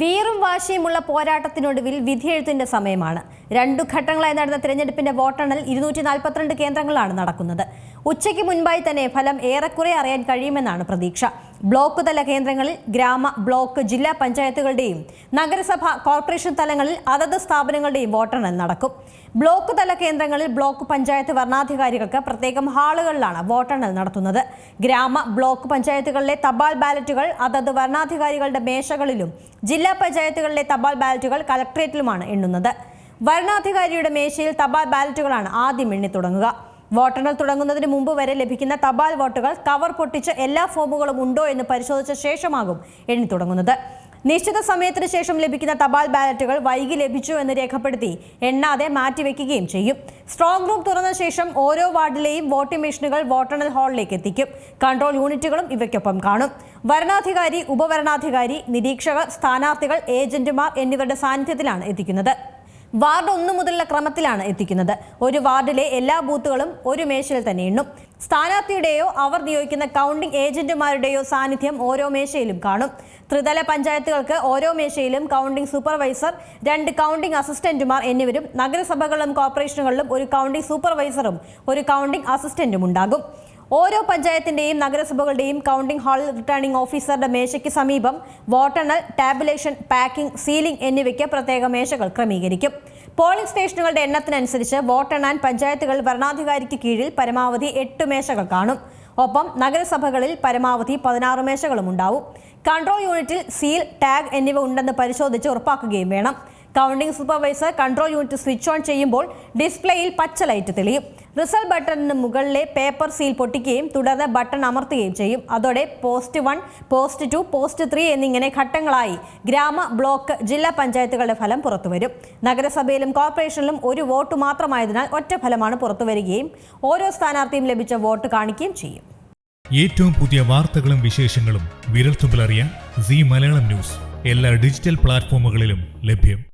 വീറും വാശിയുമുള്ള പോരാട്ടത്തിനൊടുവിൽ വിധിയെഴുത്തിന്റെ സമയമാണ്. രണ്ടു ഘട്ടങ്ങളായി നടന്ന തിരഞ്ഞെടുപ്പിന്റെ വോട്ടെണ്ണൽ ഇരുന്നൂറ്റി നാൽപ്പത്തിരണ്ട് കേന്ദ്രങ്ങളാണ് നടക്കുന്നത്. ഉച്ചയ്ക്ക് മുൻപായി തന്നെ ഫലം ഏറെക്കുറെ അറിയാൻ കഴിയുമെന്നാണ് പ്രതീക്ഷ. ബ്ലോക്ക് തല കേന്ദ്രങ്ങളിൽ ഗ്രാമ ബ്ലോക്ക് ജില്ലാ പഞ്ചായത്തുകളുടെയും നഗരസഭ കോർപ്പറേഷൻ തലങ്ങളിൽ അതത് സ്ഥാപനങ്ങളുടെയും വോട്ടെണ്ണൽ നടക്കും. ബ്ലോക്ക് തല കേന്ദ്രങ്ങളിൽ ബ്ലോക്ക് പഞ്ചായത്ത് വരണാധികാരികൾക്ക് പ്രത്യേകം ഹാളുകളിലാണ് വോട്ടെണ്ണൽ നടത്തുന്നത്. ഗ്രാമ ബ്ലോക്ക് പഞ്ചായത്തുകളിലെ തപാൽ ബാലറ്റുകൾ അതത് വരണാധികാരികളുടെ മേശകളിലും ജില്ലാ പഞ്ചായത്തുകളിലെ തപാൽ ബാലറ്റുകൾ കലക്ട്രേറ്റിലുമാണ് എണ്ണുന്നത്. വരണാധികാരിയുടെ മേശയിൽ തപാൽ ബാലറ്റുകളാണ് ആദ്യം എണ്ണി തുടങ്ങുക വോട്ടെണ്ണൽ തുടങ്ങുന്നതിന് മുമ്പ് വരെ ലഭിക്കുന്ന തപാൽ വോട്ടുകൾ കവർ പൊട്ടിച്ച് എല്ലാ ഫോമുകളും ഉണ്ടോ എന്ന് പരിശോധിച്ച ശേഷമാകും എണ്ണി തുടങ്ങുന്നത്. നിശ്ചിത സമയത്തിന് ശേഷം ലഭിക്കുന്ന തപാൽ ബാലറ്റുകൾ വൈകി ലഭിച്ചു എന്ന് രേഖപ്പെടുത്തി എണ്ണാതെ മാറ്റിവെക്കുകയും ചെയ്യും. സ്ട്രോങ് റൂം തുറന്ന ശേഷം ഓരോ വാർഡിലെയും വോട്ടിംഗ് മെഷീനുകൾ വോട്ടെണ്ണൽ ഹാളിലേക്ക് എത്തിക്കും. കൺട്രോൾ യൂണിറ്റുകളും ഇവയ്ക്കൊപ്പം കാണും. വരണാധികാരി ഉപവരണാധികാരി നിരീക്ഷകർ സ്ഥാനാർത്ഥികൾ ഏജന്റുമാർ എന്നിവരുടെ സാന്നിധ്യത്തിലാണ് എത്തിക്കുന്നത്. വാർഡ് ഒന്ന് മുതലുള്ള ക്രമത്തിലാണ് എത്തിക്കുന്നത്. ഒരു വാർഡിലെ എല്ലാ ബൂത്തുകളും ഒരു മേശയിൽ തന്നെ എണ്ണും. സ്ഥാനാർത്ഥിയുടെയോ അവർ നിയോഗിക്കുന്ന കൗണ്ടിംഗ് ഏജന്റുമാരുടെയോ സാന്നിധ്യം ഓരോ മേശയിലും കാണും. ത്രിതല പഞ്ചായത്തുകൾക്ക് ഓരോ മേശയിലും കൗണ്ടിംഗ് സൂപ്പർവൈസർ രണ്ട് കൗണ്ടിംഗ് അസിസ്റ്റന്റുമാർ എന്നിവരും നഗരസഭകളിലും കോർപ്പറേഷനുകളിലും ഒരു കൗണ്ടിംഗ് സൂപ്പർവൈസറും ഒരു കൗണ്ടിംഗ് അസിസ്റ്റന്റും ഉണ്ടാകും. ഓരോ പഞ്ചായത്തിന്റെയും നഗരസഭകളുടെയും കൗണ്ടിംഗ് ഹാളിൽ റിട്ടേണിംഗ് ഓഫീസറുടെ മേശയ്ക്ക് സമീപം വോട്ടെണ്ണൽ ടാബുലേഷൻ പാക്കിംഗ് സീലിംഗ് എന്നിവയ്ക്ക് പ്രത്യേക മേശകൾ ക്രമീകരിക്കും. പോളിംഗ് സ്റ്റേഷനുകളുടെ എണ്ണത്തിനനുസരിച്ച് വോട്ടെണ്ണാൻ പഞ്ചായത്തുകൾ ഭരണാധികാരിക്ക് കീഴിൽ പരമാവധി എട്ട് മേശകൾ കാണും. ഒപ്പം നഗരസഭകളിൽ പരമാവധി പതിനാറ് മേശകളും ഉണ്ടാവും. കൺട്രോൾ യൂണിറ്റിൽ സീൽ ടാഗ് എന്നിവ ഉണ്ടെന്ന് പരിശോധിച്ച് ഉറപ്പാക്കുകയും വേണം. Counting supervisor control unit switch on ചെയ്യുമ്പോൾ ഡിസ്പ്ലേയിൽ പച്ച ലൈറ്റ് തെളിയും. റിസൾട്ട് ബട്ടണിന് മുകളിലെ പേപ്പർ സീൽ പൊട്ടിക്കുകയും തുടർന്ന് ബട്ടൺ അമർത്തുകയും ചെയ്യും. അതോടെ post one post two post three എന്നിങ്ങനെ ഘട്ടങ്ങളായി ഗ്രാമ ബ്ലോക്ക് ജില്ലാ പഞ്ചായത്തുകളുടെ ഫലം പുറത്തുവരും. നഗരസഭയിലും കോർപ്പറേഷനിലും ഒരു വോട്ട് മാത്രമായതിനാൽ ഒറ്റ ഫലമാണ് പുറത്തുവരികയും ഓരോ സ്ഥാനാർത്ഥിയും ലഭിച്ച വോട്ട് കാണിക്കുകയും ചെയ്യും. ഏറ്റവും പുതിയ വാർത്തകളും വിശേഷങ്ങളും വിരൽത്തുമ്പിലറിയാൻ സി മലയാളം ന്യൂസ്. എല്ലാ ഡിജിറ്റൽ പ്ലാറ്റ്ഫോമുകളിലും ലഭ്യം.